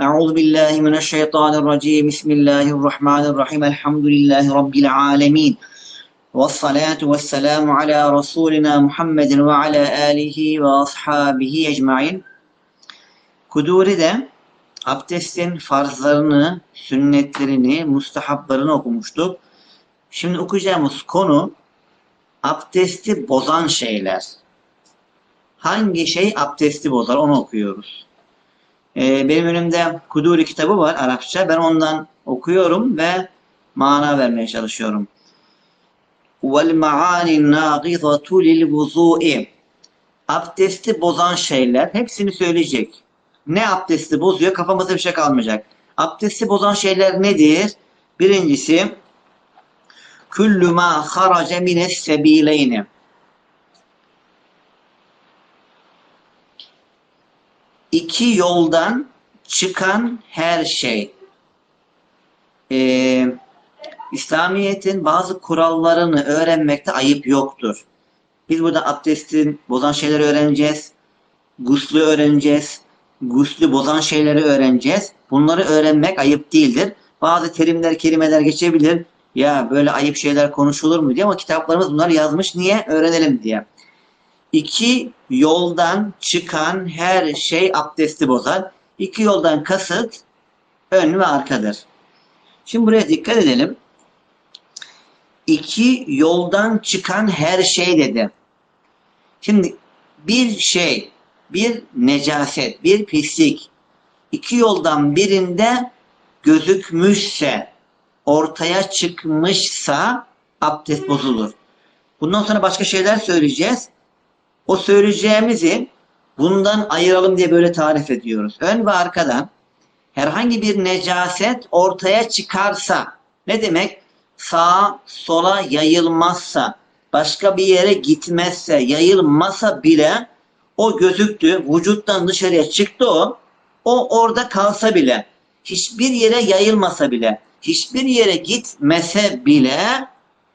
أعوذ بالله من الشيطان الرجيم بسم الله الرحمن الرحيم الحمد لله رب العالمين والصلاة والسلام على رسولنا محمد وعلى آله وأصحابه أجمعين Kuduri'de abdestin farzlarını, sünnetlerini, mustahablarını okumuştuk. Şimdi okuyacağımız konu abdesti bozan şeyler. Hangi şey abdesti bozar onu okuyoruz. Ee, benim önümde Kuduri kitabı var Arapça. Ben ondan okuyorum ve mana vermeye çalışıyorum. وَالْمَعَانِ النَّاقِضَةُ لِلْوُضُوءِ Abdesti bozan şeyler hepsini söyleyecek. Ne abdesti bozuyor? Kafamızda bir şey kalmayacak. Abdesti bozan şeyler nedir? Birincisi küllü ma harace mines sebileyni. İki yoldan çıkan her şey. Ee, İslamiyet'in bazı kurallarını öğrenmekte ayıp yoktur. Biz burada abdestin bozan şeyleri öğreneceğiz. Guslü öğreneceğiz. Guslü bozan şeyleri öğreneceğiz. Bunları öğrenmek ayıp değildir. Bazı terimler, kelimeler geçebilir. Ya böyle ayıp şeyler konuşulur mu diye ama kitaplarımız bunları yazmış. Niye? Öğrenelim diye. İki yoldan çıkan her şey abdesti bozar. İki yoldan kasıt ön ve arkadır. Şimdi buraya dikkat edelim. İki yoldan çıkan her şey dedi. Şimdi bir şey, bir necaset, bir pislik iki yoldan birinde gözükmüşse, ortaya çıkmışsa abdest bozulur. Bundan sonra başka şeyler söyleyeceğiz. O söyleyeceğimizi bundan ayıralım diye böyle tarif ediyoruz. Ön ve arkadan herhangi bir necaset ortaya çıkarsa ne demek? Sağa sola yayılmazsa, başka bir yere gitmezse, yayılmasa bile o gözüktü, vücuttan dışarıya çıktı o, o orada kalsa bile, hiçbir yere yayılmasa bile, hiçbir yere gitmese bile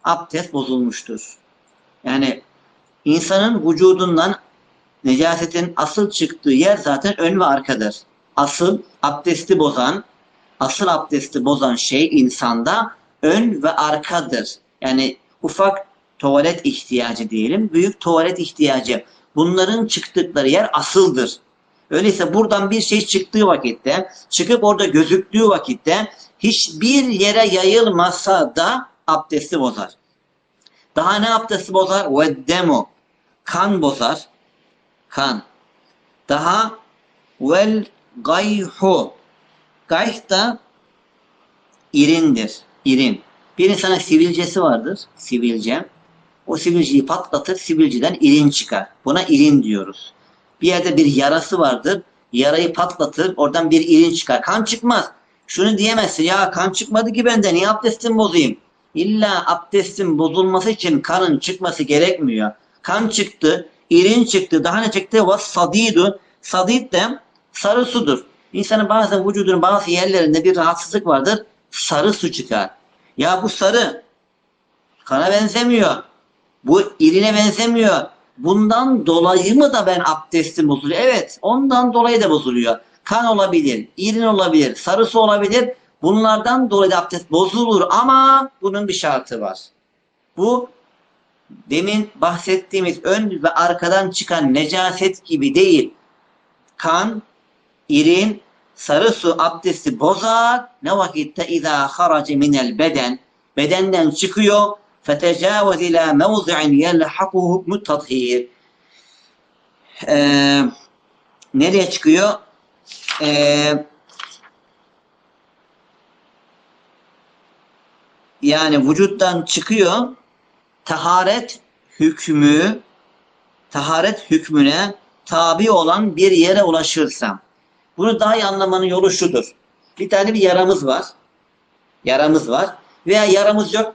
abdest bozulmuştur. Yani insanın vücudundan necasetin asıl çıktığı yer zaten ön ve arkadır. Asıl abdesti bozan, asıl abdesti bozan şey insanda ön ve arkadır. Yani ufak tuvalet ihtiyacı diyelim, büyük tuvalet ihtiyacı. Bunların çıktıkları yer asıldır. Öyleyse buradan bir şey çıktığı vakitte, çıkıp orada gözüktüğü vakitte hiçbir yere yayılmasa da abdesti bozar. Daha ne abdesti bozar? Veddemu. Kan bozar. Kan. Daha vel gayhu. Gayh da irindir. İrin. Bir insana sivilcesi vardır. Sivilce. O sivilceyi patlatır. Sivilceden irin çıkar. Buna irin diyoruz. Bir yerde bir yarası vardır. Yarayı patlatır. Oradan bir irin çıkar. Kan çıkmaz. Şunu diyemezsin. Ya kan çıkmadı ki bende. Niye abdestimi bozayım? İlla abdestin bozulması için kanın çıkması gerekmiyor. Kan çıktı. irin çıktı. Daha ne çıktı? Was sadidu. Sadid de sarı sudur. İnsanın bazen vücudunun bazı yerlerinde bir rahatsızlık vardır. Sarı su çıkar. Ya bu sarı kana benzemiyor. Bu irine benzemiyor. Bundan dolayı mı da ben abdestim bozuluyor? Evet, ondan dolayı da bozuluyor. Kan olabilir, irin olabilir, sarısı olabilir. Bunlardan dolayı da abdest bozulur ama bunun bir şartı var. Bu demin bahsettiğimiz ön ve arkadan çıkan necaset gibi değil. Kan, irin, sarı su abdesti bozar. Ne vakitte izâ harace minel beden. Bedenden çıkıyor. Fetecavüz ilâ mevzi'in yelhakuhu hukmü tathir. Ee, nereye çıkıyor? Ee, yani vücuttan çıkıyor taharet hükmü taharet hükmüne tabi olan bir yere ulaşırsa. Bunu daha iyi anlamanın yolu şudur. Bir tane bir yaramız var. Yaramız var. Veya yaramız yok.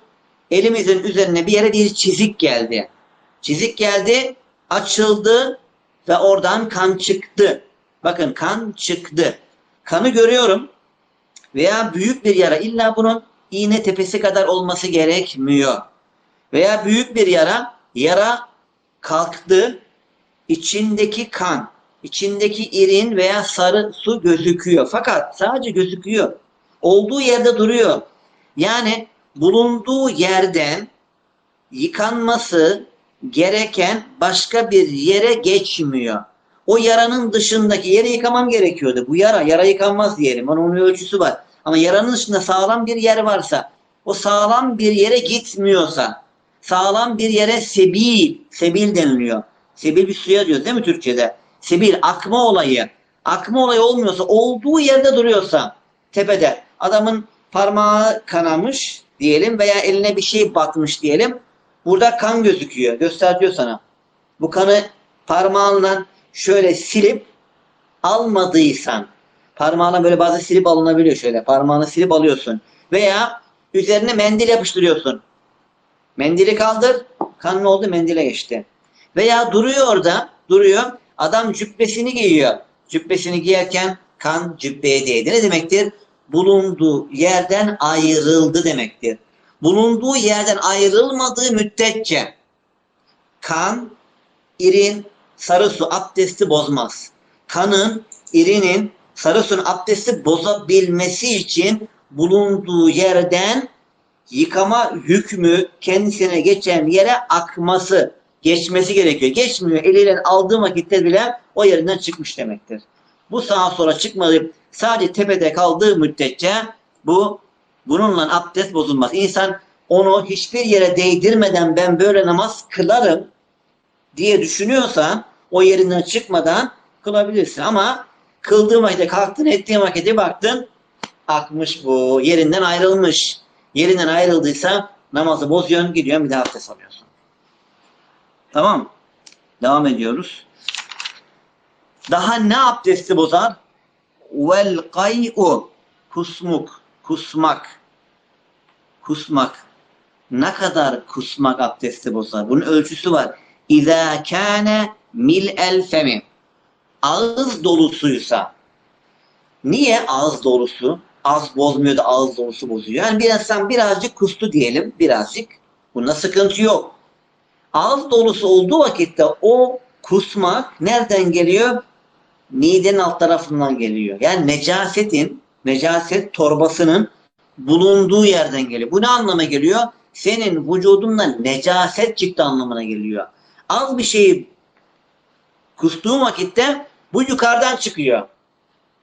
Elimizin üzerine bir yere bir çizik geldi. Çizik geldi, açıldı ve oradan kan çıktı. Bakın kan çıktı. Kanı görüyorum. Veya büyük bir yara. İlla bunun iğne tepesi kadar olması gerekmiyor. Veya büyük bir yara. Yara kalktı. içindeki kan içindeki irin veya sarı su gözüküyor. Fakat sadece gözüküyor. Olduğu yerde duruyor. Yani bulunduğu yerden yıkanması gereken başka bir yere geçmiyor. O yaranın dışındaki yeri yıkamam gerekiyordu. Bu yara, yara yıkanmaz diyelim. Onun ölçüsü var. Ama yaranın dışında sağlam bir yer varsa, o sağlam bir yere gitmiyorsa, sağlam bir yere sebil, sebil deniliyor. Sebil bir suya diyoruz değil mi Türkçe'de? Sebil, akma olayı. Akma olayı olmuyorsa, olduğu yerde duruyorsa, tepede, adamın parmağı kanamış diyelim veya eline bir şey batmış diyelim. Burada kan gözüküyor. Gösteriyor sana. Bu kanı parmağınla şöyle silip almadıysan parmağına böyle bazı silip alınabiliyor şöyle. Parmağını silip alıyorsun. Veya üzerine mendil yapıştırıyorsun. Mendili kaldır. Kan ne oldu? Mendile geçti. Veya duruyor orada. Duruyor. Adam cübbesini giyiyor. Cübbesini giyerken kan cübbeye değdi. Ne demektir? Bulunduğu yerden ayrıldı demektir. Bulunduğu yerden ayrılmadığı müddetçe kan, irin, sarı su abdesti bozmaz. Kanın, irinin, sarı suyun abdesti bozabilmesi için bulunduğu yerden yıkama hükmü kendisine geçen yere akması, geçmesi gerekiyor. Geçmiyor. Eliyle aldığı vakitte bile o yerinden çıkmış demektir. Bu sağa sola çıkmadı. Sadece tepede kaldığı müddetçe bu bununla abdest bozulmaz. İnsan onu hiçbir yere değdirmeden ben böyle namaz kılarım diye düşünüyorsan o yerinden çıkmadan kılabilirsin. Ama kıldığın vakitte kalktın ettiğin vakitte baktın akmış bu yerinden ayrılmış. Yerinden ayrıldıysa namazı bozuyorsun gidiyorsun bir daha abdest alıyorsun. Tamam. Devam ediyoruz. Daha ne abdesti bozar? Vel kay'u kusmuk, kusmak. Kusmak. Ne kadar kusmak abdesti bozar? Bunun ölçüsü var. İzâ kâne mil el femi. Ağız dolusuysa. Niye ağız dolusu? Az bozmuyor da ağız dolusu bozuyor. Yani bir insan birazcık kustu diyelim. Birazcık. Bunda sıkıntı yok. Ağız dolusu olduğu vakitte o kusmak nereden geliyor? Midenin alt tarafından geliyor. Yani necasetin, necaset torbasının bulunduğu yerden geliyor. Bu ne anlama geliyor? Senin vücudundan necaset çıktı anlamına geliyor. Az bir şeyi kustuğun vakitte bu yukarıdan çıkıyor.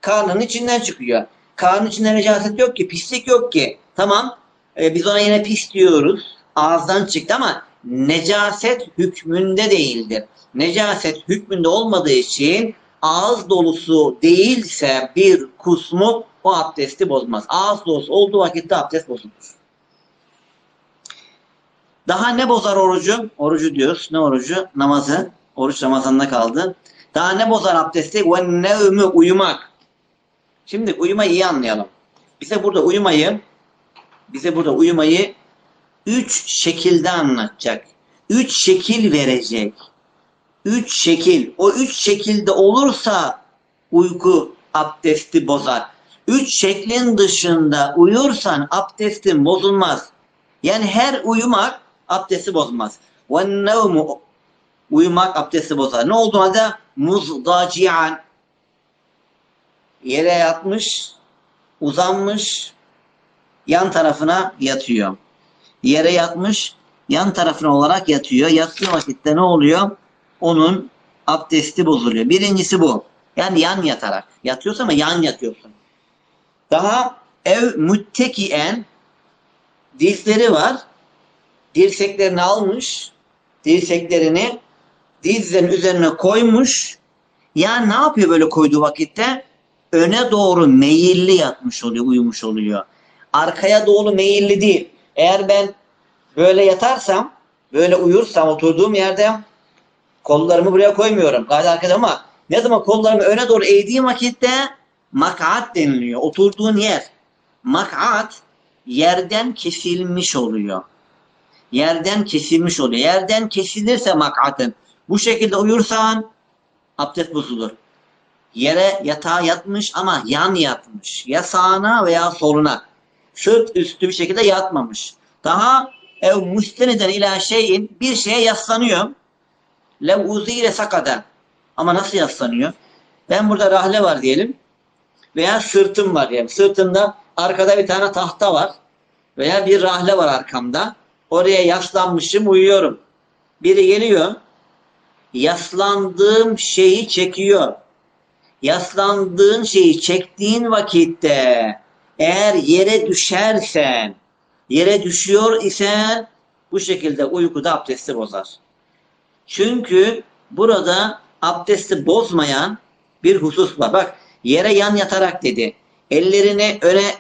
Karnın içinden çıkıyor. Karnın içinde necaset yok ki, pislik yok ki. Tamam, e, biz ona yine pis diyoruz. Ağızdan çıktı ama necaset hükmünde değildir. Necaset hükmünde olmadığı için ağız dolusu değilse bir kusmuk o abdesti bozmaz. Ağız dolusu olduğu vakitte abdest bozulur. Daha ne bozar orucu? Orucu diyoruz. Ne orucu? Namazı. Oruç Ramazan'da kaldı. Daha ne bozar abdesti? Ve nevmü uyumak. Şimdi uyumayı iyi anlayalım. Bize burada uyumayı bize burada uyumayı üç şekilde anlatacak. Üç şekil verecek. Üç şekil. O üç şekilde olursa uyku abdesti bozar. Üç şeklin dışında uyursan abdestin bozulmaz. Yani her uyumak abdesti bozmaz. Nevmu uyumak abdesti bozar. Ne oldu halde? Muzdacian yere yatmış, uzanmış, yan tarafına yatıyor. Yere yatmış, yan tarafına olarak yatıyor. Yattığı vakitte ne oluyor? Onun abdesti bozuluyor. Birincisi bu. Yani yan yatarak. Yatıyorsun ama yan yatıyorsun. Daha ev müttekien dizleri var. Dirseklerini almış. Dirseklerini dizlerin üzerine koymuş. Yani ne yapıyor böyle koyduğu vakitte? Öne doğru meyilli yatmış oluyor, uyumuş oluyor. Arkaya doğru meyilli değil. Eğer ben böyle yatarsam, böyle uyursam oturduğum yerde kollarımı buraya koymuyorum. Gayet arkada ama ne zaman kollarımı öne doğru eğdiğim vakitte makat deniliyor. Oturduğun yer. Makat yerden kesilmiş oluyor. Yerden kesilmiş oluyor. Yerden kesilirse makatın. Bu şekilde uyursan abdest bozulur. Yere yatağa yatmış ama yan yatmış. Ya sağına veya soluna. Sırt üstü bir şekilde yatmamış. Daha ev müsteniden ila şeyin bir şeye yaslanıyor. Lev uzire sakada. Ama nasıl yaslanıyor? Ben burada rahle var diyelim. Veya sırtım var diyelim. Sırtımda arkada bir tane tahta var. Veya bir rahle var arkamda. Oraya yaslanmışım uyuyorum. Biri geliyor. Yaslandığım şeyi çekiyor. Yaslandığın şeyi çektiğin vakitte eğer yere düşersen, yere düşüyor isen bu şekilde uykuda abdesti bozar. Çünkü burada abdesti bozmayan bir husus var. Bak yere yan yatarak dedi. Ellerini öne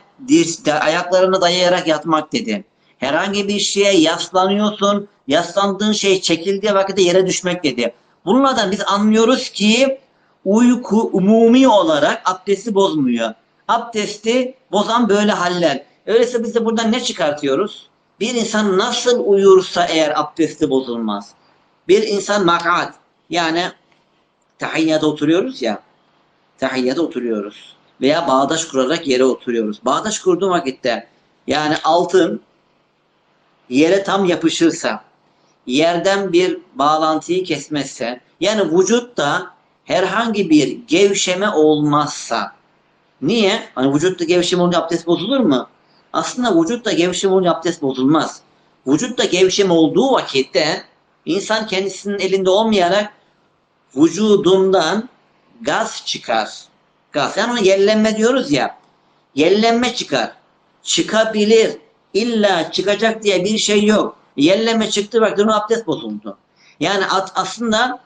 ayaklarını dayayarak yatmak dedi. Herhangi bir şeye yaslanıyorsun. Yaslandığın şey çekildiği vakitte yere düşmek dedi. Bunlardan biz anlıyoruz ki uyku umumi olarak abdesti bozmuyor. Abdesti bozan böyle haller. Öyleyse biz de buradan ne çıkartıyoruz? Bir insan nasıl uyursa eğer abdesti bozulmaz. Bir insan makat yani tahiyyata oturuyoruz ya tahiyyata oturuyoruz veya bağdaş kurarak yere oturuyoruz. Bağdaş kurduğum vakitte yani altın yere tam yapışırsa yerden bir bağlantıyı kesmezse yani vücutta herhangi bir gevşeme olmazsa niye? Hani vücutta gevşeme olunca abdest bozulur mu? Aslında vücutta gevşeme olunca abdest bozulmaz. Vücutta gevşeme olduğu vakitte insan kendisinin elinde olmayarak vücudundan gaz çıkar. Gaz. Yani ona yellenme diyoruz ya. Yellenme çıkar. Çıkabilir. İlla çıkacak diye bir şey yok. Yellenme çıktı bak abdest bozuldu. Yani aslında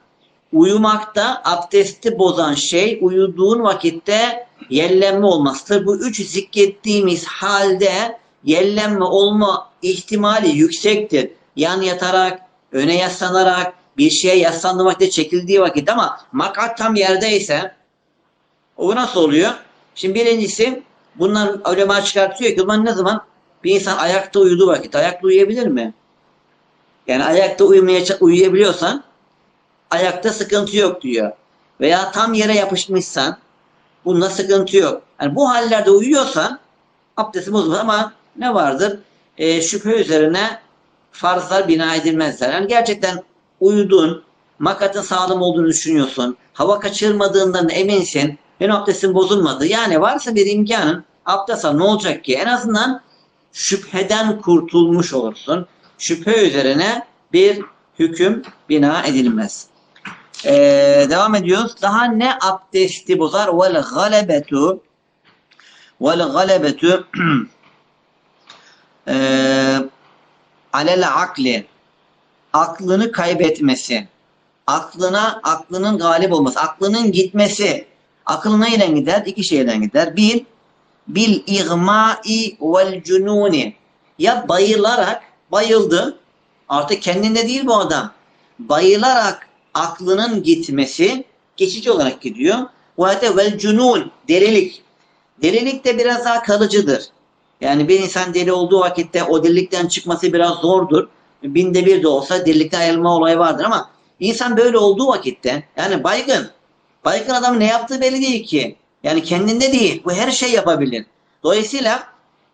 uyumakta abdesti bozan şey uyuduğun vakitte yellenme olmasıdır. Bu üç zikrettiğimiz halde yellenme olma ihtimali yüksektir. Yan yatarak, öne yaslanarak, bir şeye yaslandığı vakitte çekildiği vakit ama makat tam yerdeyse o nasıl oluyor? Şimdi birincisi bunlar ulema çıkartıyor ki ulan ne zaman bir insan ayakta uyuduğu vakit ayakta uyuyabilir mi? Yani ayakta uyumaya uyuyabiliyorsan ayakta sıkıntı yok diyor. Veya tam yere yapışmışsan bunda sıkıntı yok. Yani bu hallerde uyuyorsan abdesti bozulmaz ama ne vardır? Ee, şüphe üzerine farzlar bina edilmezler. Yani gerçekten uyudun, makatın sağlam olduğunu düşünüyorsun, hava kaçırmadığından eminsin, benim abdestim bozulmadı. Yani varsa bir imkanın abdest ne olacak ki? En azından şüpheden kurtulmuş olursun. Şüphe üzerine bir hüküm bina edilmez. Ee, devam ediyoruz. Daha ne abdesti bozar? Vel galebetu. Vel galebetu. Eee alel akli. Aklını kaybetmesi. Aklına aklının galip olması. Aklının gitmesi. Akıl neyle gider? İki şeyden gider. Bir bil igmai vel cununi. Ya bayılarak bayıldı. Artık kendinde değil bu adam. Bayılarak aklının gitmesi geçici olarak gidiyor. Ve de vel cunun delilik. Delilik de biraz daha kalıcıdır. Yani bir insan deli olduğu vakitte o delilikten çıkması biraz zordur. Binde bir de olsa delilikten ayrılma olayı vardır ama insan böyle olduğu vakitte yani baygın. Baygın adam ne yaptığı belli değil ki. Yani kendinde değil. Bu her şey yapabilir. Dolayısıyla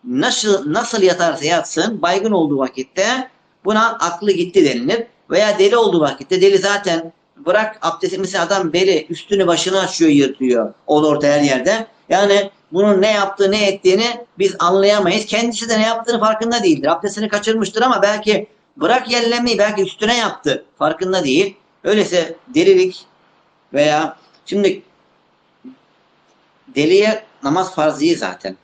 nasıl nasıl yatarsa yatsın baygın olduğu vakitte buna aklı gitti denilir. Veya deli olduğu vakitte deli zaten bırak abdesti mesela adam beli üstünü başını açıyor yırtıyor. Ol orta her yerde. Yani bunun ne yaptığı ne ettiğini biz anlayamayız. Kendisi de ne yaptığını farkında değildir. Abdestini kaçırmıştır ama belki bırak yerlenmeyi belki üstüne yaptı. Farkında değil. Öyleyse delilik veya şimdi deliye namaz farz değil zaten.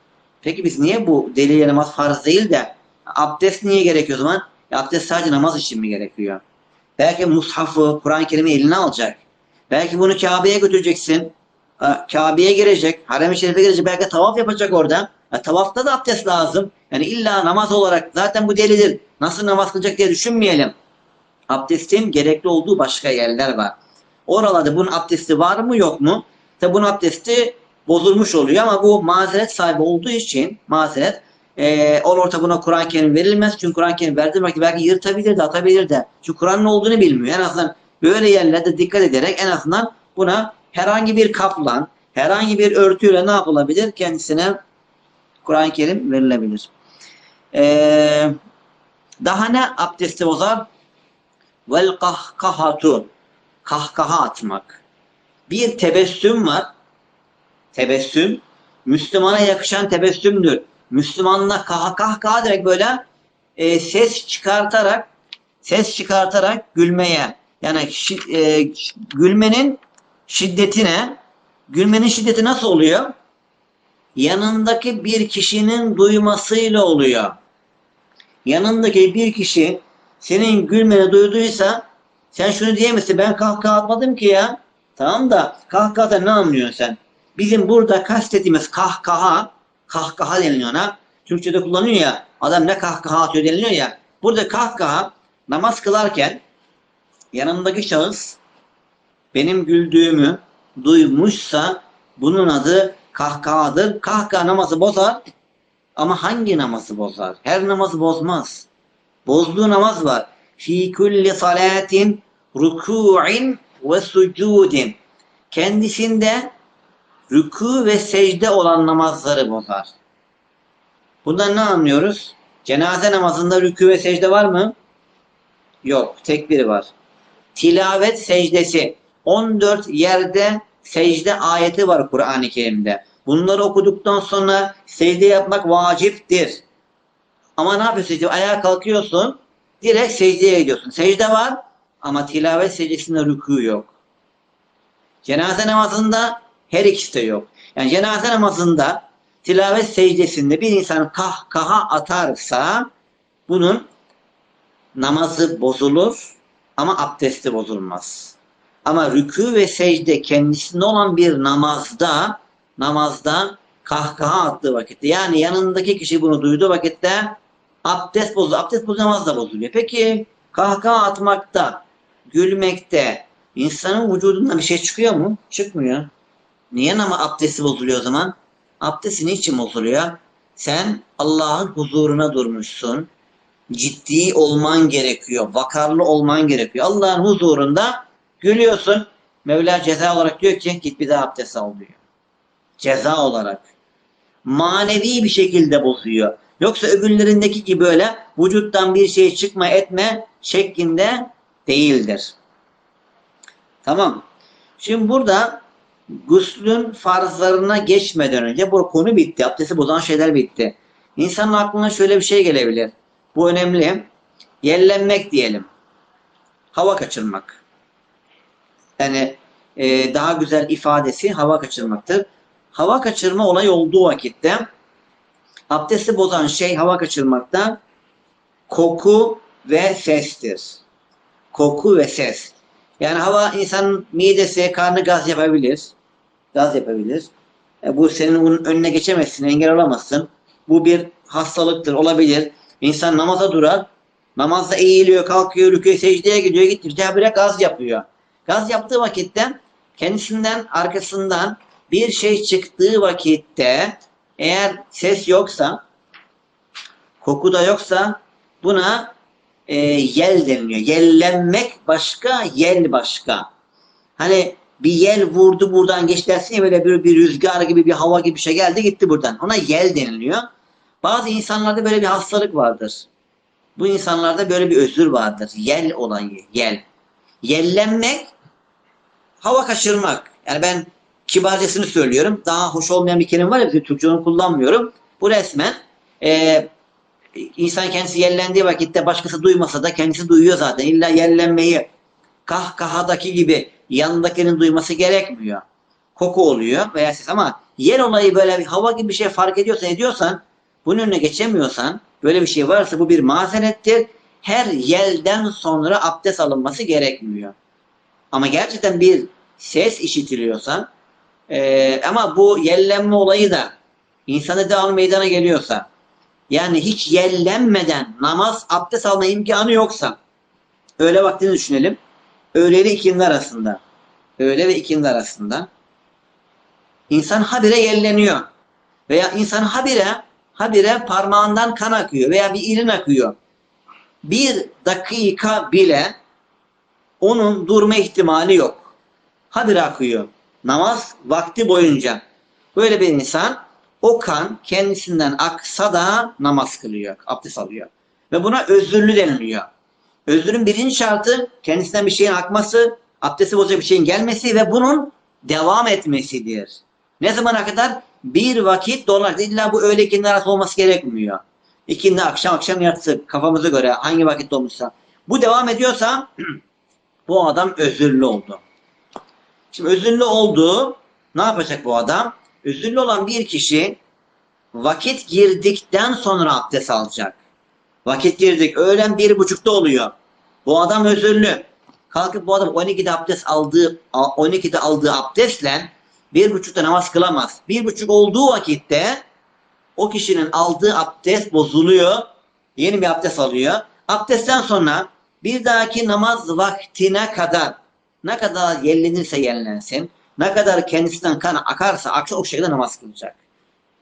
Peki biz niye bu deliye namaz farz değil de abdest niye gerekiyor o zaman? Ya abdest sadece namaz için mi gerekiyor? Belki mushafı, Kur'an-ı Kerim'i eline alacak. Belki bunu Kabe'ye götüreceksin. Kabe'ye girecek, harem-i şerife girecek, belki tavaf yapacak orada. Tavafta da abdest lazım. Yani illa namaz olarak zaten bu delidir. Nasıl namaz kılacak diye düşünmeyelim. Abdestin gerekli olduğu başka yerler var. Oralarda bunun abdesti var mı yok mu? Tabi bunun abdesti bozulmuş oluyor ama bu mazeret sahibi olduğu için mazeret e, ol orta buna Kur'an-ı Kerim verilmez. Çünkü Kur'an-ı Kerim verdiği vakit belki yırtabilir de atabilir de. Çünkü Kur'an'ın ne olduğunu bilmiyor. En azından böyle yerlerde dikkat ederek en azından buna herhangi bir kaplan, herhangi bir örtüyle ne yapılabilir? Kendisine Kur'an-ı Kerim verilebilir. Ee, daha ne abdesti bozar? Vel kahkahatu. Kahkaha atmak. Bir tebessüm var. tebessüm Müslümana yakışan tebessümdür. Müslümanla kah kahkaha direkt böyle e, ses çıkartarak ses çıkartarak gülmeye yani şi- e, gülmenin şiddetine gülmenin şiddeti nasıl oluyor? Yanındaki bir kişinin duymasıyla oluyor. Yanındaki bir kişi senin gülmeni duyduysa sen şunu diyemezsin ben kahkaha atmadım ki ya. Tamam da kahkahada ne anlıyorsun sen? Bizim burada kastettiğimiz kahkaha, kahkaha deniliyor ona. Türkçe'de kullanıyor ya, adam ne kahkaha atıyor deniliyor ya. Burada kahkaha namaz kılarken yanımdaki şahıs benim güldüğümü duymuşsa bunun adı kahkahadır. Kahkaha namazı bozar ama hangi namazı bozar? Her namazı bozmaz. Bozduğu namaz var. Fi kulli salatin ruku'in ve sucudin. Kendisinde rükû ve secde olan namazları bozar. Bundan ne anlıyoruz? Cenaze namazında rükû ve secde var mı? Yok. Tek biri var. Tilavet secdesi. 14 yerde secde ayeti var Kur'an-ı Kerim'de. Bunları okuduktan sonra secde yapmak vaciptir. Ama ne yapıyorsun? Ayağa kalkıyorsun. Direkt secdeye gidiyorsun. Secde var ama tilavet secdesinde rükû yok. Cenaze namazında her ikisi de yok. Yani cenaze namazında tilavet secdesinde bir insan kahkaha atarsa bunun namazı bozulur ama abdesti bozulmaz. Ama rükû ve secde kendisinde olan bir namazda namazda kahkaha attığı vakitte yani yanındaki kişi bunu duyduğu vakitte abdest bozuluyor. Abdest bozuluyor namaz da bozuluyor. Peki kahkaha atmakta, gülmekte insanın vücudunda bir şey çıkıyor mu? Çıkmıyor. Niye ama abdesti bozuluyor o zaman? Abdesti niçin bozuluyor? Sen Allah'ın huzuruna durmuşsun. Ciddi olman gerekiyor. Vakarlı olman gerekiyor. Allah'ın huzurunda gülüyorsun. Mevla ceza olarak diyor ki git bir daha abdest al diyor. Ceza olarak. Manevi bir şekilde bozuyor. Yoksa öbürlerindeki gibi böyle vücuttan bir şey çıkma etme şeklinde değildir. Tamam. Şimdi burada guslün farzlarına geçmeden önce bu konu bitti. Abdesti bozan şeyler bitti. İnsanın aklına şöyle bir şey gelebilir. Bu önemli. Yellenmek diyelim. Hava kaçırmak. Yani e, daha güzel ifadesi hava kaçırmaktır. Hava kaçırma olayı olduğu vakitte abdesti bozan şey hava kaçırmakta koku ve sestir. Koku ve ses. Yani hava insanın midesi, karnı gaz yapabilir. Gaz yapabilir. E, bu senin bunun önüne geçemezsin, engel olamazsın. Bu bir hastalıktır, olabilir. İnsan namaza durar. Namazda eğiliyor, kalkıyor, rüküye, secdeye gidiyor, gitti. Birdenbire gaz yapıyor. Gaz yaptığı vakitte kendisinden arkasından bir şey çıktığı vakitte eğer ses yoksa, koku da yoksa buna e, yel deniliyor. Yellenmek başka, yel başka. Hani bir yel vurdu buradan geç dersin ya böyle bir, bir rüzgar gibi bir hava gibi bir şey geldi gitti buradan. Ona yel deniliyor. Bazı insanlarda böyle bir hastalık vardır. Bu insanlarda böyle bir özür vardır. Yel olayı, yel. Yellenmek, hava kaçırmak. Yani ben kibarcasını söylüyorum. Daha hoş olmayan bir kelime var ya Türkçe onu kullanmıyorum. Bu resmen e, insan kendisi yellendiği vakitte başkası duymasa da kendisi duyuyor zaten. İlla yellenmeyi kahkahadaki gibi yanındakinin duyması gerekmiyor. Koku oluyor veya ses ama yer olayı böyle bir hava gibi bir şey fark ediyorsan ediyorsan bunun önüne geçemiyorsan böyle bir şey varsa bu bir mazerettir. Her yelden sonra abdest alınması gerekmiyor. Ama gerçekten bir ses işitiliyorsa e, ama bu yellenme olayı da insanı devamlı meydana geliyorsa yani hiç yellenmeden namaz abdest alma imkanı yoksa öğle vaktini düşünelim. Öğle ile ikindi arasında. Öğle ve ikindi arasında. İnsan habire yelleniyor. Veya insan habire habire parmağından kan akıyor veya bir irin akıyor. Bir dakika bile onun durma ihtimali yok. Habire akıyor. Namaz vakti boyunca. Böyle bir insan o kan kendisinden aksa da namaz kılıyor, abdest alıyor. Ve buna özürlü deniliyor. Özürün birinci şartı kendisinden bir şeyin akması, abdesti bozacak bir şeyin gelmesi ve bunun devam etmesidir. Ne zamana kadar? Bir vakit dolar. İlla bu öğle ikindi arası olması gerekmiyor. İkindi akşam akşam yatsı kafamıza göre hangi vakit olmuşsa. Bu devam ediyorsa bu adam özürlü oldu. Şimdi özürlü oldu. Ne yapacak bu adam? Özürlü olan bir kişi vakit girdikten sonra abdest alacak. Vakit girdik. Öğlen bir buçukta oluyor. Bu adam özürlü. Kalkıp bu adam 12'de abdest aldığı 12'de aldığı abdestle bir buçukta namaz kılamaz. Bir buçuk olduğu vakitte o kişinin aldığı abdest bozuluyor. Yeni bir abdest alıyor. Abdestten sonra bir dahaki namaz vaktine kadar ne kadar yellenirse yellensin, ne kadar kendisinden kan akarsa aksa o şekilde namaz kılacak.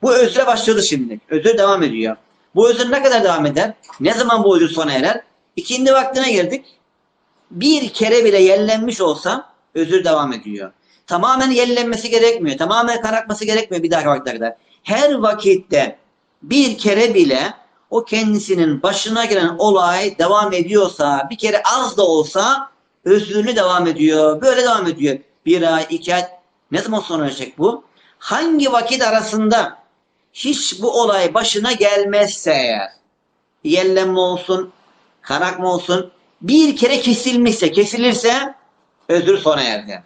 Bu özre başladı şimdi. Özür devam ediyor. Bu özür ne kadar devam eder? Ne zaman bu özür sona erer? İkindi vaktine girdik. Bir kere bile yellenmiş olsa özür devam ediyor. Tamamen yellenmesi gerekmiyor. Tamamen kan akması gerekmiyor bir dahaki vakitte kadar. Her vakitte bir kere bile o kendisinin başına gelen olay devam ediyorsa, bir kere az da olsa özrünü devam ediyor. Böyle devam ediyor. Bir ay, iki ay. Ne zaman sona erecek bu? Hangi vakit arasında hiç bu olay başına gelmezse eğer, yellenme olsun, kanakma olsun, bir kere kesilmişse, kesilirse özür sona erdi.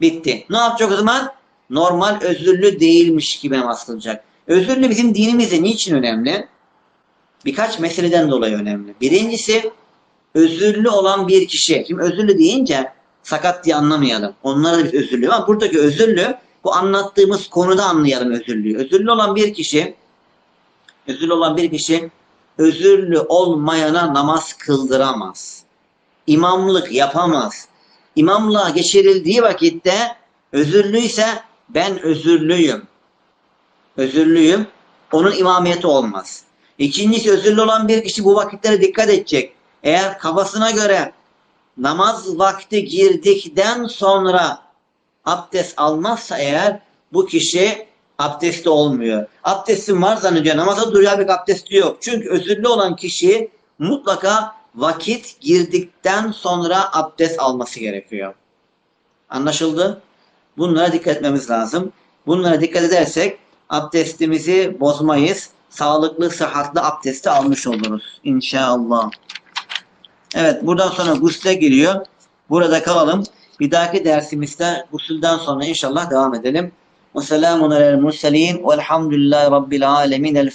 Bitti. Ne yapacak o zaman? Normal özürlü değilmiş gibi namaz kılacak. Özürlü bizim dinimizde niçin önemli? Birkaç meseleden dolayı önemli. Birincisi özürlü olan bir kişi. Şimdi özürlü deyince sakat diye anlamayalım. Onlara da biz özürlü ama buradaki özürlü bu anlattığımız konuda anlayalım özürlüyü. Özürlü olan bir kişi özürlü olan bir kişi özürlü olmayana namaz kıldıramaz. İmamlık yapamaz. İmamlığa geçirildiği vakitte özürlüyse ben özürlüyüm. Özürlüyüm. Onun imamiyeti olmaz. İkincisi özürlü olan bir kişi bu vakitlere dikkat edecek. Eğer kafasına göre namaz vakti girdikten sonra abdest almazsa eğer bu kişi abdesti olmuyor. Abdestim var zannediyor. Namaza duruyor bir abdesti yok. Çünkü özürlü olan kişi mutlaka vakit girdikten sonra abdest alması gerekiyor. Anlaşıldı? Bunlara dikkat etmemiz lazım. Bunlara dikkat edersek abdestimizi bozmayız. Sağlıklı, sıhhatli abdesti almış oluruz. İnşallah. Evet buradan sonra gusle giriyor. Burada kalalım. Bir dahaki dersimizde gusülden sonra inşallah devam edelim. Ve selamun alel murselin velhamdülillahi rabbil alemin.